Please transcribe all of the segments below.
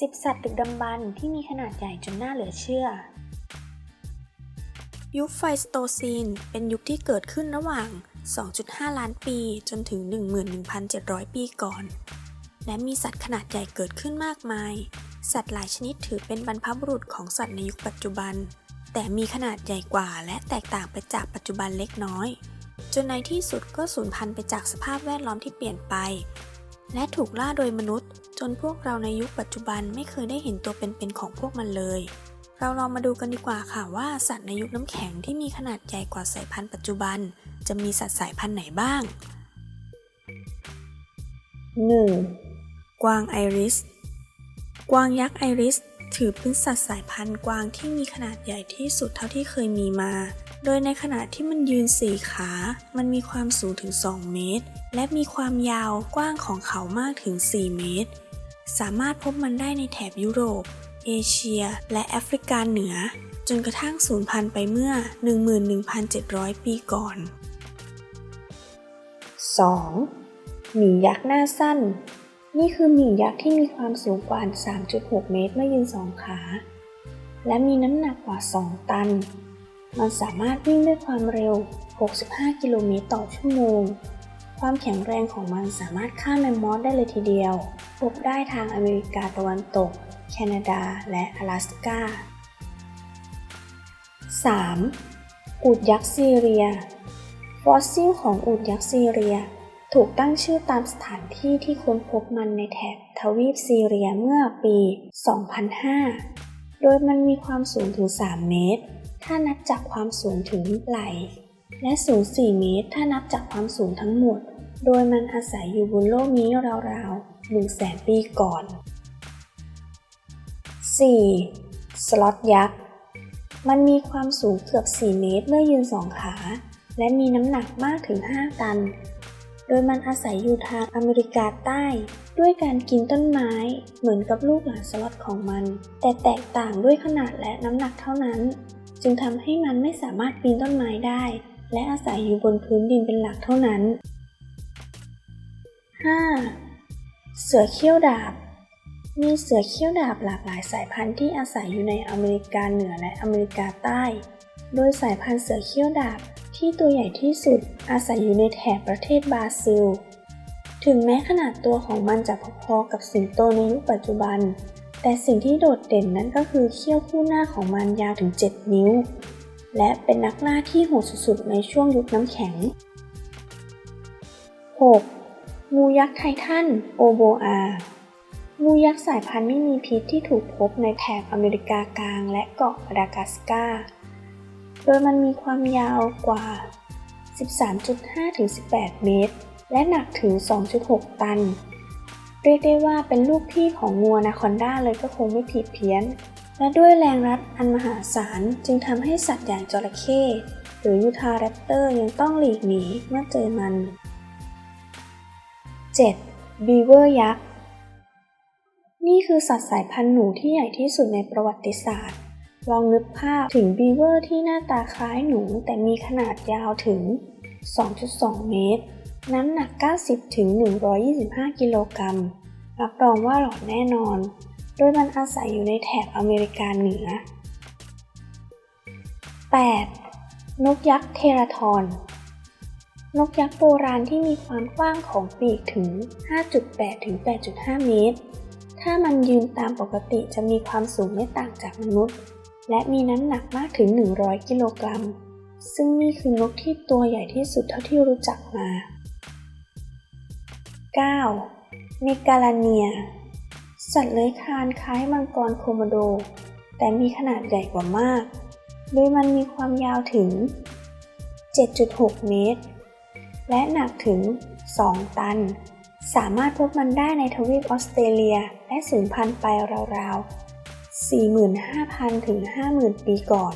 10 สัตว์ดึกดำบรรพ์ที่มีขนาดใหญ่จนน่าเหลือเชื่อ ยุคไฟสโตซีน เป็นยุคที่เกิดขึ้นระหว่าง 2.5 ล้านปีจนถึง 11,700 ปีก่อน และมีสัตว์ขนาดใหญ่เกิดขึ้นมากมาย สัตว์หลายชนิดถือเป็นบรรพบุรุษของสัตว์ในยุคปัจจุบัน แต่มีขนาดใหญ่กว่าและแตกต่างไปจากปัจจุบันเล็กน้อย จนในที่สุดก็สูญพันธุ์ไปจากสภาพแวดล้อมที่เปลี่ยนไป และถูกล่าโดยมนุษย์ นพวกเราในยุคปัจจุบันไม่เคยได้เห็นตัวเป็นๆของพวกมันเลย เราลองมาดูกันดีกว่าค่ะว่าสัตว์ในยุคน้ำแข็งที่มีขนาดใหญ่กว่าสายพันธุ์ปัจจุบัน จะมีสัตว์สายพันธุ์ไหนบ้าง 1. กวางไอริส กวางยักษ์ไอริส ถือเป็นสัตว์สายพันธุ์กวางที่มีขนาดใหญ่ที่สุดเท่าที่เคยมีมา โดยในขณะที่มันยืนสี่ขา มันมีความสูงถึง 2 เมตร และมีความยาวกว้างของเขามากถึง 4 เมตร สามารถพบมันได้ในแถบยุโรป เอเชีย และแอฟริกาเหนือ จนกระทั่งสูญพันธุ์ไปเมื่อ 11,700 ปีก่อน 2. หมียักษ์หน้าสั้น นี่คือหมียักษ์ที่มีความสูงกว่า 3.6 เมตรเมื่อยืนสองขา และมีน้ำหนักกว่า 2 ตัน มันสามารถวิ่งด้วยความเร็ว 65 กิโลเมตรต่อชั่วโมง ความแข็งแรงของมันสามารถฆ่าแมมมอสได้เลยทีเดียว พบได้ทางอเมริกาตะวันตก แคนาดา และ阿拉สกา 3. อูฐยักษ์ซีเรีย ฟอสซิลของอูฐยักษ์ซีเรีย ถูกตั้งชื่อตามสถานที่ที่ค้นพบมันในแถบทวีปซีเรียเมื่อปี 2005 โดยมันมีความสูงถึง 3 เมตร ถ้านับจากความสูงถึงไหล และสูง 4 เมตร ถ้านับจากความสูงทั้งหมด โดยมันอาศัยอยู่บนโลกนี้ราวๆ1แสนปีก่อน 4. สล็อตยักษ์ มันมีความสูงเกือบ 4 เมตรเมื่อยืนสองขา และมีน้ำหนักมากถึง 5 ตัน โดยมันอาศัยอยู่ทางอเมริกาใต้ ด้วยการกินต้นไม้เหมือนกับลูกหลานสล็อตของมัน แต่แตกต่างด้วยขนาดและน้ำหนักเท่านั้น จึงทำให้มันไม่สามารถปีนต้นไม้ได้ และอาศัยอยู่บนพื้นดินเป็นหลักเท่านั้น 5. เสือเขี้ยวดาบ มีเสือเขี้ยวดาบหลากหลายสายพันธุ์ที่อาศัยอยู่ในอเมริกาเหนือและอเมริกาใต้ โดยสายพันธุ์เสือเขี้ยวดาบที่ตัวใหญ่ที่สุดอาศัยอยู่ในแถบประเทศบราซิล ถึงแม้ขนาดตัวของมันจะพอๆกับสิงโตในยุคปัจจุบัน แต่สิ่งที่โดดเด่นนั้นก็คือเขี้ยวคู่หน้าของมันยาวถึง 7 นิ้ว และเป็นนักล่าที่โหดสุดๆ ในช่วงยุคน้ำแข็ง 6. งูยักษ์ไททันโอโบอางูยักษ์สายพันธุ์ไม่มีพิษที่ถูกพบในแถบอเมริกากลางและเกาะมาดากัสการ์ โดยมันมีความยาวกว่า 13.5-18 เมตร และหนักถึง 2.6 ตัน เรียกได้ว่าเป็นลูกพี่ของงูนาคอนด้าเลยก็คงไม่ผิดเพี้ยน และด้วยแรงรัดอันมหาศาลจึงทำให้สัตว์อย่างจระเข้หรือยูทาแรปเตอร์ยังต้องหลีกหนีเมื่อเจอมัน 7. บีเวอร์ยักษ์ นี่คือสัตว์สายพันธุ์หนูที่ใหญ่ที่สุดในประวัติศาสตร์ ลองนึกภาพถึงบีเวอร์ที่หน้าตาคล้ายหนูแต่มีขนาดยาวถึง 2.2 เมตร น้ำหนัก 90ถึง125 กิโลกรัม รับรองว่าหลอนแน่นอน โดยมันอาศัยอยู่ในแถบอเมริกาเหนือ 8. นกยักษ์เทราทอน นกยักษ์โบราณที่มีความกว้างของปีกถึง 5.8 ถึง 8.5 เมตร ถ้ามันยืนตามปกติจะมีความสูงไม่ต่างจากมนุษย์ และมีน้ำหนักมากถึง 100 กิโลกรัม ซึ่งนี่คือนกที่ตัวใหญ่ที่สุดเท่าที่รู้จักมา 9. เมกาลาเนีย สัตว์เลื้อยคลานคล้ายมังกรโคโมโด แต่มีขนาดใหญ่กว่ามาก โดยมันมีความยาวถึง 7.6 เมตร และหนักถึง 2 ตัน สามารถพบมันได้ในทวีปออสเตรเลียและสูญพันธุ์ไปราวๆ 45,000 ถึง 50,000 ปีก่อน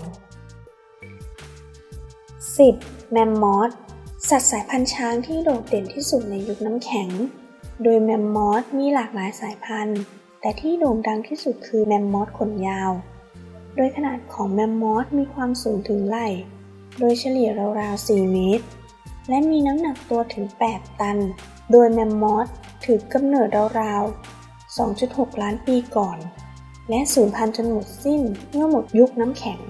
10. แมมมอสสัตว์สายพันธุ์ช้างที่โดดเด่นที่สุดในยุคน้ำแข็ง โดยแมมมอสมีหลากหลายสายพันธุ์ แต่ที่โด่งดังที่สุดคือแมมมอสขนยาว โดยขนาดของแมมมอสมีความสูงถึงไหล่ โดยเฉลี่ยราวๆ 4 เมตร และมีน้ำหนักตัวถึง 8 ตัน โดยแมมมอสถือกำเนิดราวๆ 2.6 ล้านปีก่อน และสูญพันธุ์จนหมดสิ้นเมื่อหมดยุคน้ำแข็ง